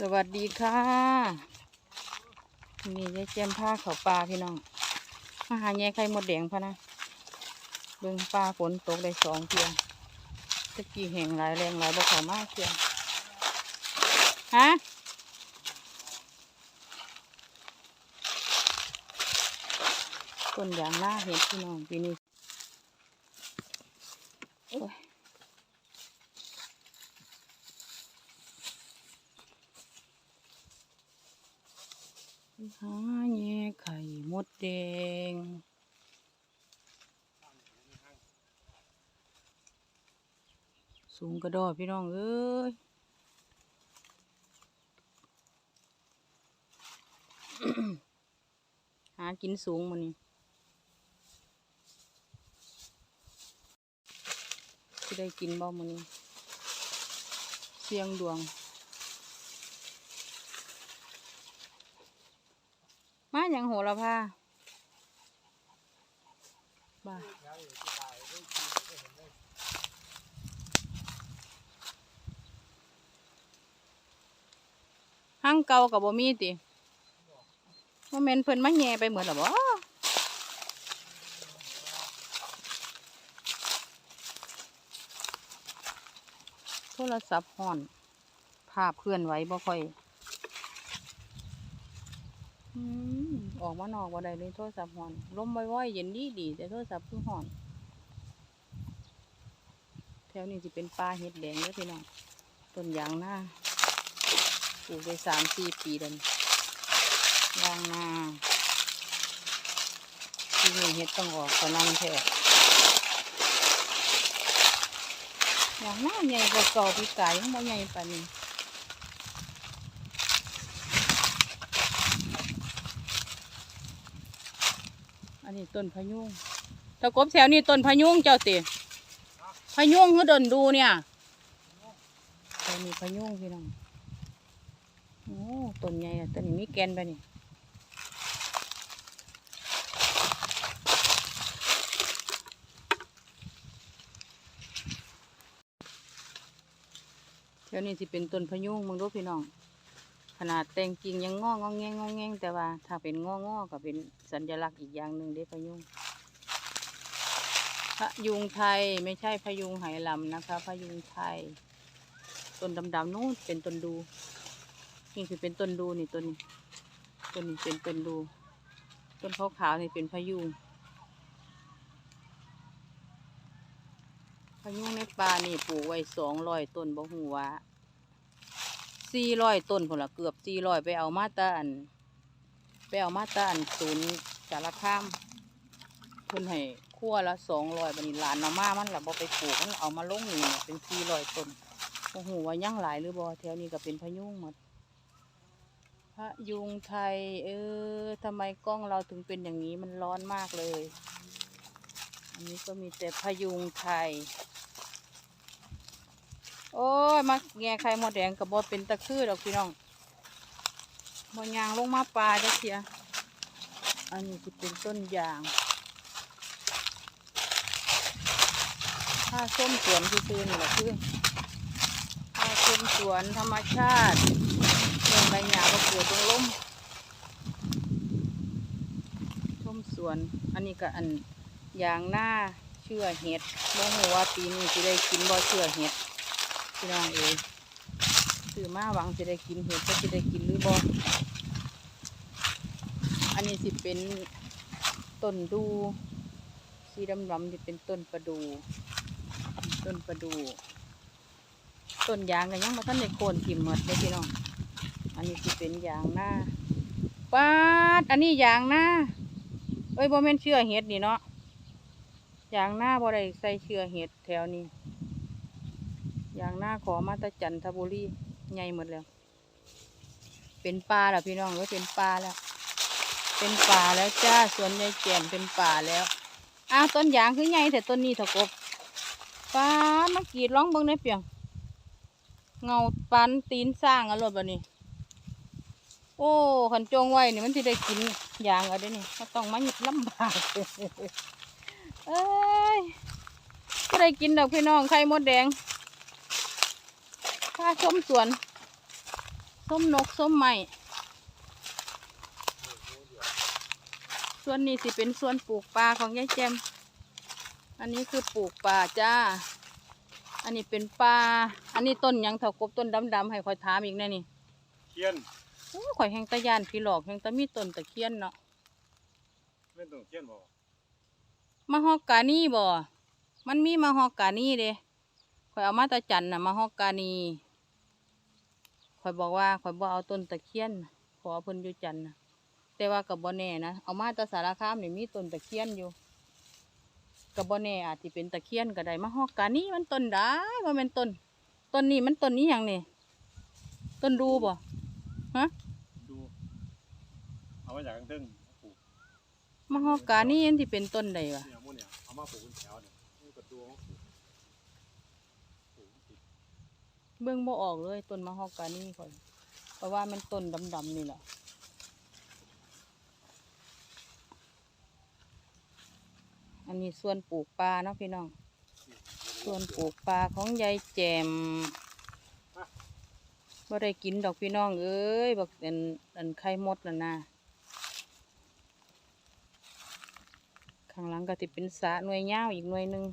สวัสดีค่ะนี่ยายเจียมผ้าเขาวปลาพี่น้องมาหาแย่ไข่มดแดงพะนะเบิ่งปลาฝนตกได้สองเพียงตะกี้แห่งหลายแรงหลายบ่เขามากเพียงฮะต้นยางหน้าเห็ดพี่น้องปีนี้ หาแย่ไข่มดแดง สูงกระดอพี่น้องเอ้ยหากินสูงมันนี่ที่ได้กินบ่มันนี่เสียงดวง มาอ ย่างโหระพาบ้าห้างเก่ากับบ่มีติว่าแม่นเพิ่นมาแย่ไปเหมือนหรอบ่โทรศัพท์ห่อน ภาพเคลื่อนไหวบ่ค่อย ออกมานอกว่าใดเลยโทรศัพท์ห่อนลมว่อยๆเย็นดีดีแต่โทรศัพท์คือห่อนแถวนี้จะเป็นป่าเห็ดแดงเด้อพี่น้องต้นยางนาปลูกได้สามสี่ปีเดินยางนาที่นี่เห็ดต้องออกตอนนั้นแท้ยางนาใหญ่กว่าเก่าพี่ไกายยังบ่ใหญ่ปานนี้ นนี้ต้นพะยุงตะกบแถวนี้ต้นพะยุงเจ้าติพะยุงเขาเดินดูเนี่ยแถวนี้พะยุงพี่น้อง โอ้ต้นใหญ่อะต้นนี้มีแกนไปนี่แถวนี้สิเป็นต้นพะยุงมึงรู้พี่น้อง นาดแต่งกิ่งยังงอกงอแงงงอแงงแต่ว่า ถ้าเป็นงองอก็เป็นสัญลักษณ์อีกอย่างหนึ่งเด้พยุงพยุงไทยไม่ใช่พยุงไหหลำนะคะพยุงไทยต้นดำๆนู้นเป็นต้นดูนี่คือเป็นต้นดูนี่ต้นนี้ต้นนี้เป็นต้นดู ต้นขาวๆนี่เป็นพยุงพยุงในป่านี่ปลูกไว้สองร้อยต้นบ่หัวา สี่ร้อยต้นผลละเกือบสี่ร้อยไปเอามาตาอันไปเอามาตาอันศูนย์สารคามเพิ่นให้ขั้วละสองร้อยบัดนี้หลานเอามามันละบ่ไปปลูกมันเอามาลงนี่เนี่ยเป็นสี่ร้อยต้นโอ้โหว่ายั่งหลายหรือบ่แถวนี้ก็เป็นพยุงหมดพะยุงไทย เออทำไมกล้องเราถึงเป็นอย่างนี้มันร้อนมากเลย อันนี้ก็มีแต่พยุงไทย โอ้ยมาแง่ไข่หมดแดงกับบอเป็นตะคือดอกพี่น้องบอยางลงมาปลาจะเสียอันนี้จะเป็นต้นยางผ้าส้มสวนที่ซื้อนี่แหละคือผ้าส้มสวนธรรมชาติเรื่องใบหญ้าก็เกิดตรงล้มส้มสวน อันนี้ก็อันยางหน้าเชื่อเห็ดโมโหว่าปีนี้จะได้กินบ่เชื่อเห็ด พี่น้องเอ๋ยซื้อมาหวังจะได้กินเห็ดก็จะได้กินหรือบ่อันนี้สิเป็นต้นดูสีดำๆที่เป็นต้นประดู ต้นประดู ต้นยางกันยังมาท่านในโคนทิมหมดเลยพี่น้อง อันนี้สิเป็นยางหน้าป้าดอันนี้ยางหน้าเอ้ยบ่แม่นเชื่อเห็ดนี่เนาะยางหน้าบ่ได้ใส่เชื่อเห็ดแถวนี้ อย่างหน้าขอมาตาจันทบุรีใหญ่หมดแล้ว เป็นปลาแล้วพี่น้องก็เป็นปลาแล้ว เป็นป่าแล้วจ้าสวนยายแจ่มเป็นป่าแล้วอ้าวต้นยางคือใหญ่แต่ต้นนี้ถกบปลามากรีดร้องเบิ้งได้เปียง เงาปันตีนสร้างอรรถบ่นี้ โอ้ขันจงไว้นี่มันจะได้กินยางอะไรนี่ก็ต้องมาหยิบลำบากเอ้ยก็ได้กินดอกพี่น้องไข่มดแดงาชมสวนส้มนกส้มไม้ส่วนนี้สิเป็นส่วนปลูกปลาของยายแจม อันนี้คือปลูกป่าจ้า อันนี้เป็นปลา อันนี้ต้นหยังเถากบต้นดำๆให้คอยถามอีกแน่นี่เคียนโอ้ยข่อยแหงตะยานพี่หลอกแหงตะมีต้นตะเคียนเนาะเล่นตรงเคียนบ่มะฮอกกานีบ่ มันมีมะฮอกกานีเด้ข่อยเอามาแตะจันน่ะมะฮอกกานี ข่อยบอกว่าข่อยบ่เอาต้นตะเคียน ขอเพิ่นอยู่จันทน์นะแต่ว่ากับบ่แน่นะเอามาแตะสารคามนี่มีต้นตะเคียนอยู่กับบ่แน่อาจสิเป็นตะเคียนก็ได้มะฮอกกานีมันต้นได้ว่าแม่นต้นต้นนี้มันต้นนี้หยังนี่ต้นดูบ่ดูเอามาจากข้างตึ้งปลูกมะฮอกกานีอันที่เป็นต้นใดวะเนี่ยหมูเนี่ยเอามาปลูกเป็นแถวเนี่ยนี่กระตัวมาปลูกปลูกติด เบิ่งบ่ออกเลยต้นมะฮอกกานีข่อยเพราะว่ามันต้นดำๆนี่แหละอันนี้ส่วนปลูกปลาเนาะพี่น้อง ส่วนปลูกปลาของยายแจมบ่ได้กินดอกพี่น้องเอ้ยบักอันอันไข่มดน่ะนะข้างหลังก็สิเป็นสาหน่วยยาอีกหน่วยหนึ่ง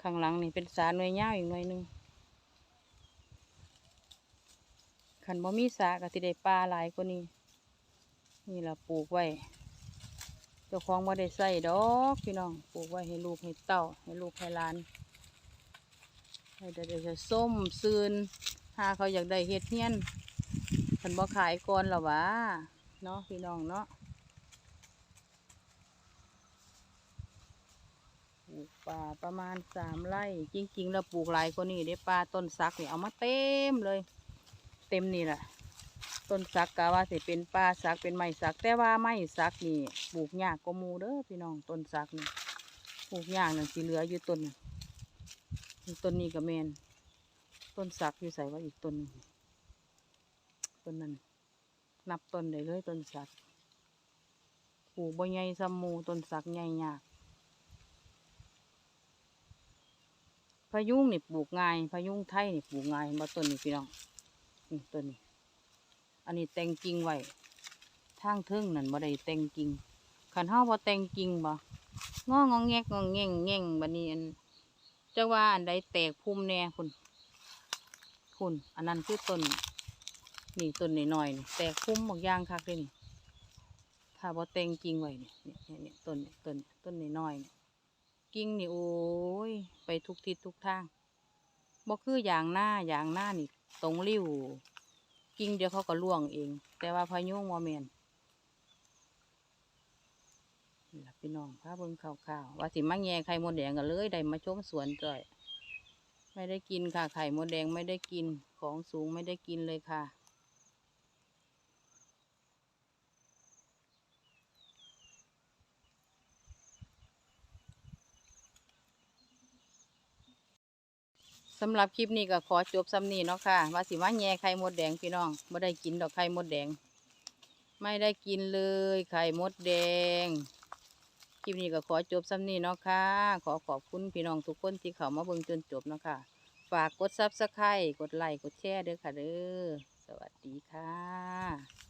ข้างหลังนี่เป็นสาหน่วยยาอีกหน่วยหนึ่ง ขันบ่มีสาก็สิได้ปลาหลายกว่านี้ นี่ล่ะปลูกไว้เจ้าของบ่ได้ใส่ดอกพี่น้องปลูกไว้ให้ลูกให้เต้าให้ลูกให้หลานให้ได้ได้ส้มซืนหาเขาอยากได้เฮ็ดเฮียนเพิ่นบ่ขายก่อนหรอวะเนาะพี่น้องเนาะปลูกป่าประมาณสามไร่ จริงๆแล้วปลูกหลายกว่านี้ได้ป่าต้นสักนี่เอามาเต็มเลย ต็มนี่แหละต้นสักกะว่าสิเป็นป่าสักเป็นไม้สัก แต่ว่าไม้สักนี่ปลูกยากกว่าหมูเด้อพี่น้องต้นสักนี่ปลูกยากนั่นสิเหลืออยู่ต้นต้นนี้ก็แมนต้นสักอยู่ใส่ว่าอีกต้นต้นนั้นนับต้นได้เลยต้นสักปลูกบ่ใหญ่ซ้ำมูต้นสักใหญ่ยากพยุงนี่ปลูกง่ายพยุงไทยนี่ปลูกง่ายมาต้นนี้พี่น้อง นี่ต้นนี้ อันนี้แต่งกิ่งไว้ทางเทิงนั่นบ่ได้แต่งกิ่งขันเฮาบ่แต่งกิ่งบ่งองงแงกงองแงงแงงบัดนี้อันจะว่าอันใดแตกพุ่มแน่คุณคุณอันนั้นคือต้นนี่ต้นน้อยๆนี่แตกพุ่มบางอย่างคักเลยนี่ถ้าบ่แต่งกิ่งไว้นี่เนี่ยเนี่ยเนี่ยต้นนี่ต้นต้นน้อยๆนี่กิ่งนี่โอ้ยไปทุกทิศทุกทางบ่คืออย่างหน้าอย่างหน้านี่ ตรงริ้วกิ่งเดียวเขาก็ล่วงเอง แต่ว่าพายุงมอเมนนี่ล่ะพี่น้องพาเบิ่งข่าวข่าวว่าสิมังแง่ไข่มดแดงกันเลยได้มาชมสวนจ่อย ไม่ได้กินค่ะ ไข่มดแดงไม่ได้กินของสูงไม่ได้กินเลยค่ะ สำหรับคลิปนี้ก็ขอจบสำนีเนาะค่ะว่าสิมาแย่ไข่มดแดงพี่น้องไม่ได้กินดอกไข่มดแดง ไม่ได้กินเลยไข่มดแดง คลิปนี้ก็ขอจบสำนีเนาะค่ะ ขอขอบคุณพี่น้องทุกคนที่เข้ามาเบิ่งจนจบเนาะค่ะ ฝากกดซับสไครต์กดไลค์กดแชร์เด้อค่ะเด้อ สวัสดีค่ะ